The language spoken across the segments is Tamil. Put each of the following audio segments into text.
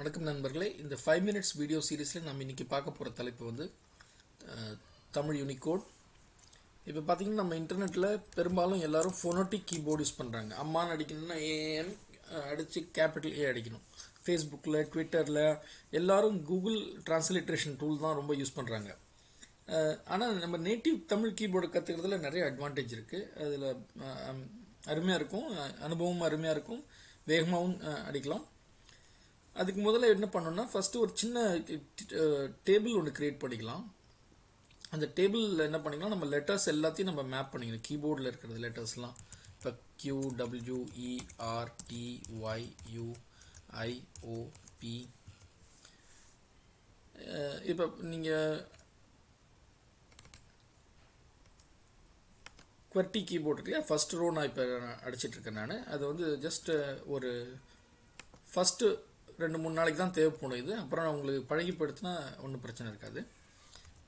வணக்கம் நண்பர்களே. இந்த ஃபைவ் மினிட்ஸ் வீடியோ சீரீஸில் நம்ம இன்றைக்கி பார்க்க போகிற தலைப்பு வந்து தமிழ் யூனிகோட் இப்போ பார்த்திங்கன்னா நம்ம இன்டர்நெட்டில் பெரும்பாலும் எல்லாரும் ஃபோனோட்டிக் கீபோர்டு யூஸ் பண்ணுறாங்க அம்மான்னு அடிக்கணும்னா ஏஎன் அடித்து கேபிட்டல் ஏ அடிக்கணும். ஃபேஸ்புக்கில் ட்விட்டரில் எல்லோரும் கூகுள் டிரான்ஸ்லேட்ரேஷன் டூல் தான் ரொம்ப யூஸ் பண்ணுறாங்க ஆனால் நம்ம நேட்டிவ் தமிழ் கீபோர்டு கற்றுக்கிறதுல நிறைய அட்வான்டேஜ் இருக்குது அதில் அருமையாக இருக்கும். அனுபவமும் அருமையாக இருக்கும். வேகமாகவும் அடிக்கலாம். அதுக்கு முதல்ல என்ன பண்ணணும்னா ஃபஸ்ட்டு ஒரு சின்ன டேபிள் ஒன்று க்ரியேட் பண்ணிக்கலாம். அந்த டேபிளில் என்ன பண்ணிக்கலாம் நம்ம லெட்டர்ஸ் எல்லாத்தையும் நம்ம மேப் பண்ணிக்கணும். கீபோர்டில் இருக்கிறது லெட்டர்ஸ்லாம் இப்போ Q W E R T Y U I O P இப்போ நீங்கள் குவர்ட்டி கீபோர்டு இருக்கு இல்லையா? ஃபஸ்ட் ரோ நான் இப்போ அடிச்சிட்ருக்கேன் நான். அது வந்து ஜஸ்ட்டு ஒரு ஃபஸ்ட்டு ரெண்டு மூணு நாளைக்கு தான் தேவைப்படும் இது. அப்புறம் உங்களுக்கு பழகிப்படுத்தினா ஒன்றும் பிரச்சனை இருக்காது.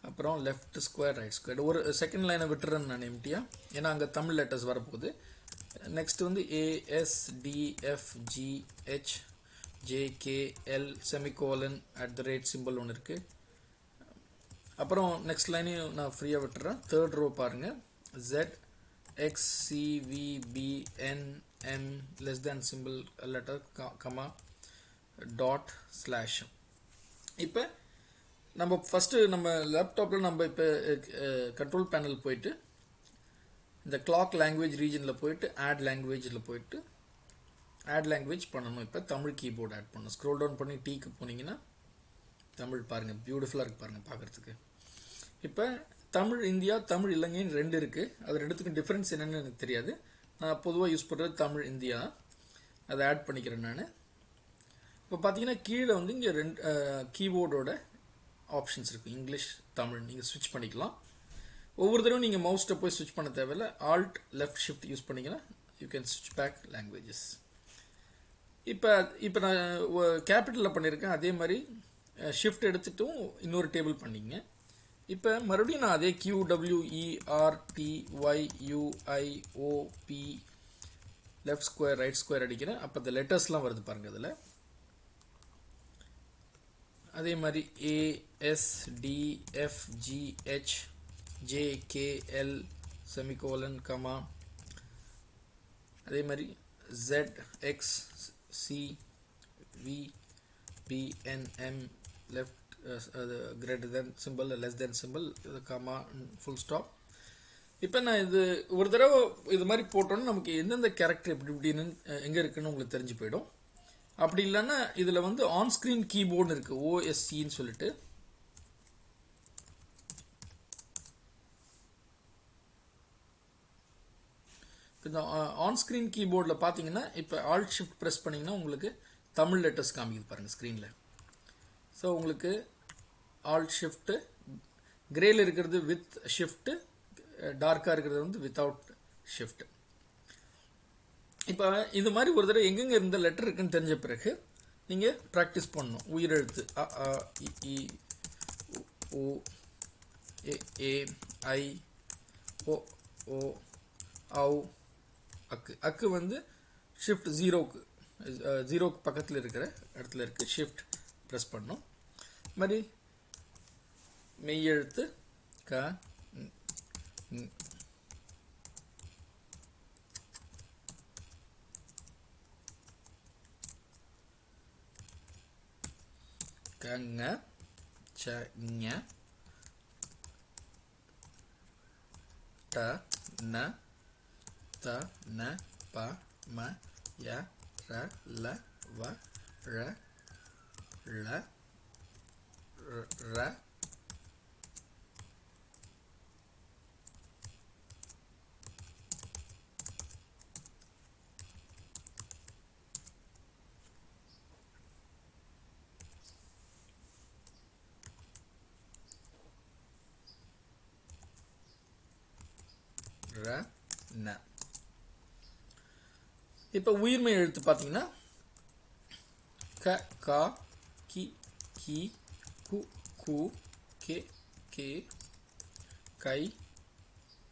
அப்புறம் லெஃப்ட் ஸ்கொயர் ரைட் ஸ்கொயர் ஒரு செகண்ட் லைனை விட்டுறேன் நான் எம்டியாக ஏன்னா அங்கே தமிழ் லெட்டர்ஸ் வரப்போகுது. நெக்ஸ்ட் வந்து A S D F G H J K L semicolon at the rate symbol ஒன்று இருக்குது அப்புறம் நெக்ஸ்ட் லைனையும் நான் ஃப்ரீயாக விட்டுறேன். தேர்ட் ரோ பாருங்கள் Z X less than symbol letter comma dot slash இப்போ நம்ம ஃபஸ்ட்டு நம்ம லேப்டாப்பில் நம்ம இப்போ கண்ட்ரோல் பேனல் போயிட்டு இந்த கிளாக் லாங்குவேஜ் ரீஜனில் போயிட்டு ஆட் லாங்குவேஜில் போயிட்டு ஆட் லாங்குவேஜ் பண்ணணும். இப்போ தமிழ் கீபோர்டு ஆட் பண்ணணும். ஸ்க்ரோல் டவுன் பண்ணி டீக்கு போனீங்கன்னா தமிழ் பாருங்கள் பியூட்டிஃபுல்லாக இருக்குது பாருங்கள் பார்க்குறதுக்கு இப்போ தமிழ் இந்தியா தமிழ் இலங்கைன்னு ரெண்டு இருக்குது அது ரெண்டுத்துக்கும் டிஃப்ரென்ஸ் என்னென்னு எனக்கு தெரியாது. நான் பொதுவாக யூஸ் பண்ணுறது தமிழ் இந்தியா. அதை ஆட் பண்ணிக்கிறேன் நான். இப்போ பார்த்தீங்கன்னா கீழே வந்து இங்கே ரெண்டு கீபோர்டோட ஆப்ஷன்ஸ் இருக்குது இங்கிலீஷ் தமிழ். நீங்கள் ஸ்விட்ச் பண்ணிக்கலாம். ஒவ்வொரு தடவை நீங்கள் மவுஸ்ட்டை போய் ஸ்விட்ச் பண்ண தேவையில்ல. ஆல்ட் லெஃப்ட் ஷிஃப்ட் யூஸ் பண்ணிங்கன்னா யூ கேன் ஸ்விட்ச் பேக் லாங்குவேஜஸ் இப்போ இப்போ நான் கேபிட்டலில் பண்ணியிருக்கேன் அதே மாதிரி ஷிஃப்ட் எடுத்துட்டும் இன்னொரு டேபிள் பண்ணிங்க. இப்போ மறுபடியும் நான் அதே Q W left square right square அடிக்கிறேன். அப்போ இந்த லெட்டர்ஸ்லாம் வருது பாருங்கள் அதில். அதே மாதிரி ஏஎஸ்டிஎஃப்ஜிஹெச் ஜேகேஎல் செமிகோலன் கமா அதே மாதிரி Z X C V B N M left அது greater than symbol less than symbol இது கமா ஃபுல் ஸ்டாப் இப்போ நான் இது ஒரு தடவை இது மாதிரி போட்டோன்னா நமக்கு எந்தெந்த கேரக்டர் எப்படி இப்படின்னு எங்கே இருக்குன்னு உங்களுக்கு தெரிஞ்சு போயிடும். அப்படி இல்லைன்னா இதில் வந்து ஆன்ஸ்க்ரீன் கீபோர்டு இருக்குது ஓஎஸ்சின்னு சொல்லிட்டு. இந்த ஆன்ஸ்க்ரீன் கீபோர்டில் பார்த்தீங்கன்னா இப்போ ஆல் ஷிஃப்ட் ப்ரெஸ் பண்ணிங்கன்னா உங்களுக்கு தமிழ் லெட்டர்ஸ் காமிக்குது பாருங்கள் ஸ்க்ரீனில் ஸோ உங்களுக்கு ஆல் ஷிஃப்ட்டு கிரேல இருக்கிறது வித் ஷிஃப்ட்டு டார்க்காக இருக்கிறது வந்து வித்தவுட் ஷிஃப்ட்டு இப்போ இது மாதிரி ஒரு தடவை எங்கெங்கே இருந்த லெட்டர் இருக்குன்னு தெரிஞ்ச பிறகு நீங்கள் ப்ராக்டிஸ் பண்ணணும். உயிரெழுத்து. அ ஆ இ ஓ ஏ ஏ ஐ ஓ ஓ ஔ அக்கு. அக்கு வந்து ஷிஃப்ட் ஜீரோக்கு ஜீரோக்கு பக்கத்தில் இருக்கிற இடத்துல இருக்குது ஷிஃப்ட் ப்ரெஸ் பண்ணும். இது மாதிரி மெய்யெழுத்து க ங், ங். கங்க ச ஞ ட ந த ந ப ம ய ர ல வ ர இப்போ உயிர்மை எழுத்து பார்த்தீங்கன்னா க கா கி கி கு கு கே கே கை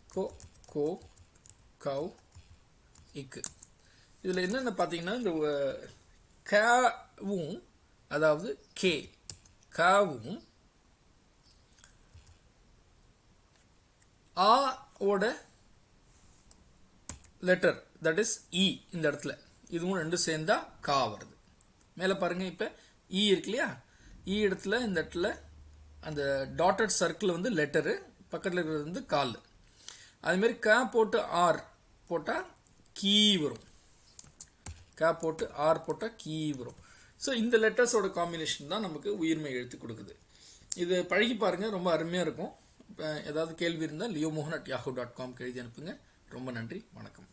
கோ கோ கவ் இக்கு. இதில் என்னென்ன பார்த்தீங்கன்னா இந்த கவும் அதாவது கே காவும் ஆ ஓட லெட்டர் தட் இஸ் இ இந்த இடத்துல. இதுவும் ரெண்டும் சேர்ந்தா கா வருது. மேலே பாருங்க இப்போ இ e இருக்கு இல்லையா? இ இடத்துல இந்த இடத்துல அந்த டாட்டட் சர்க்கிள் வந்து லெட்டரு பக்கத்தில் இருக்கிறது வந்து கால். அதுமாரி க போட்டு ஆர் போட்டால் கீ வரும். க போட்டு ஆர் போட்டால் கீ வரும். ஸோ இந்த லெட்டர்ஸோட காம்பினேஷன் தான் நமக்கு உயிர்மை எழுத்து கொடுக்குது. இது பழகி பாருங்கள் ரொம்ப அருமையாக இருக்கும். இப்போ ஏதாவது கேள்வி இருந்தால் லியோ மோகன் அட் யாஹூ டாட் காம்க்கு எழுதி அனுப்புங்க. ரொம்ப நன்றி. வணக்கம்.